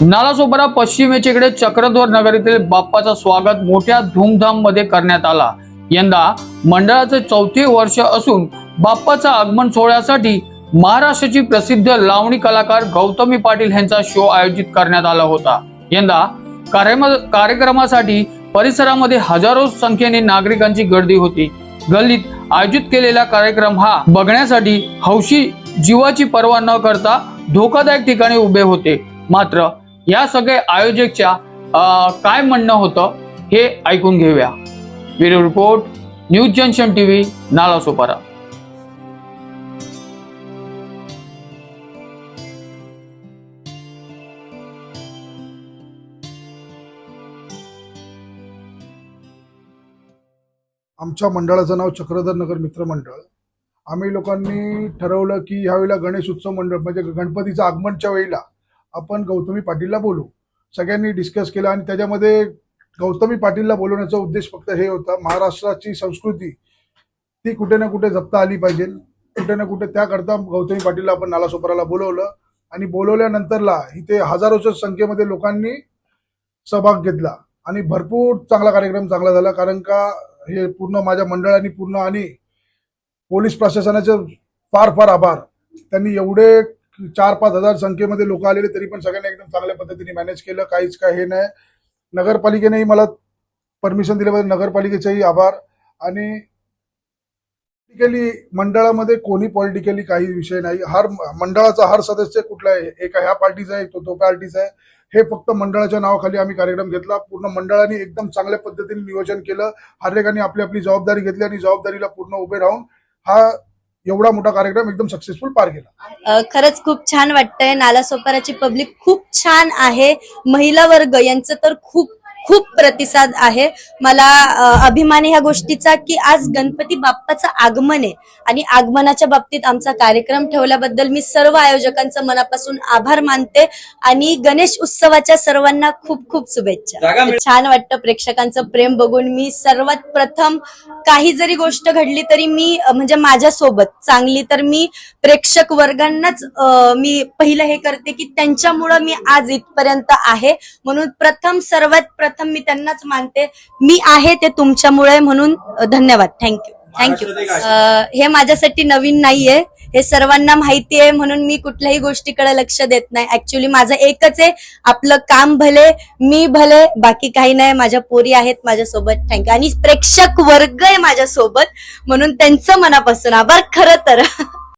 नालासोपारा पश्चिमेचेकडे चक्रधोर नगर येथील बाप्पाचं स्वागत मोठ्या धूमधाममध्ये करण्यात आला. यंदा मंडळाचे चौथे वर्ष असून बाप्पाचा आगमन सोहळ्यासाठी महाराष्ट्राची प्रसिद्ध लावणी कलाकार गौतमी पाटील यांचा शो आयोजित करण्यात आला होता. यंदा कार्यक्रमासाठी परिसरामध्ये हजारो संख्येने नागरिकांची गर्दी होती. गल्लीत आयोजित केलेला कार्यक्रम हा बघण्यासाठी हौशी जीवाची पर्वा न करता धोकादायक ठिकाणी उभे होते. मात्र या सगळ्या आयोजकच्या काय म्हणणं होतं हे ऐकून घेऊया. Bureau report news junction TV Nalasopara आमच्या मंडळाचं नाव चक्रधर नगर मित्र मंडळ. आम्ही लोकांनी ठरवलं की ह्यावेळेला गणेश उत्सव मंडळ म्हणजे गणपतीचं आगमनच्या वेळेला आपण गौतमी पाटीलला बोलू. सगळ्यांनी डिस्कस केलं आणि त्याच्यामध्ये गौतमी पाटीलला बोलवण्याचा उद्देश फक्त हे होता महाराष्ट्राची संस्कृती ती कुठे ना कुठे जपता आली पाहिजे. कुठे ना कुठे त्याकरता गौतमी पाटीलला आपण नालासोपाराला बोलवलं आणि बोलवल्यानंतरला इथे हजारोच्या संख्येमध्ये लोकांनी सहभाग घेतला आणि भरपूर चांगला कार्यक्रम चांगला झाला कारण का हे पूर्ण माझ्या मंडळाने पूर्ण आणि पोलीस प्रशासनाचे फार फार आभार. त्यांनी एवढे चार पाच हजार संख्येमध्ये लोक आलेले तरी पण सगळ्यांनी एकदम चांगल्या पद्धतीने मॅनेज केलं. काहीच काय हे नाही. नगरपालिकेनेही मला परमिशन दिल्याबद्दल नगरपालिकेचेही आभार. आणि पॉलिटिकली मंडळामध्ये कोणी पॉलिटिकली काही विषय नाही. हर मंडळाचा हर सदस्य कुठला आहे? एका ह्या पार्टीचा आहे तो तो पार्टीचा आहे. हे फक्त मंडळाच्या नावाखाली आम्ही कार्यक्रम घेतला. पूर्ण मंडळाने एकदम चांगल्या पद्धतीने नियोजन केलं. हर एकाने आपली आपली जबाबदारी घेतली आणि जबाबदारीला पूर्ण उभे राहून हा एवढा मोठा कार्यक्रम एकदम सक्सेसफुल पार केला. खरंच खूप छान वाटतंय. नालासोपाराची पब्लिक खूप छान आहे. महिला वर्ग यांचं तर खूप खूप प्रतिसाद आहे. मला अभिमान आहे ह्या गोष्टीचा की आज गणपती बाप्पाचं आगमन आहे. आणि आगमनाच्या बाबतीत आमचा कार्यक्रम ठेवल्याबद्दल मी सर्व आयोजकांचं मनापासून आभार मानते. आणि गणेश उत्सवाच्या सर्वांना खूप खूप शुभेच्छा. छान वाटतं प्रेक्षकांचं प्रेम बघून मी सर्वात प्रथम काही जरी गोष्ट घडली तरी मी म्हणजे माझ्यासोबत चांगली तर मी प्रेक्षक वर्गांनाच मी पहिलं हे करते की त्यांच्यामुळं मी आज इथपर्यंत आहे. म्हणून प्रथम सर्वात प्रथम मी त्यांनाच मानते. मी आहे ते तुमच्यामुळे म्हणून धन्यवाद. थँक्यू थँक्यू हे माझ्यासाठी नवीन नाहीये. हे सर्वांना माहिती आहे म्हणून मी कुठल्याही गोष्टीकडे लक्ष देत नाही. ऍक्च्युली माझं एकच आहे. आपलं काम भले मी भले बाकी काही नाही. माझ्या पोरी आहेत माझ्यासोबत. थँक्यू आणि प्रेक्षक वर्ग आहे माझ्यासोबत. म्हणून त्यांचं मनापासून आभार. खरं तर.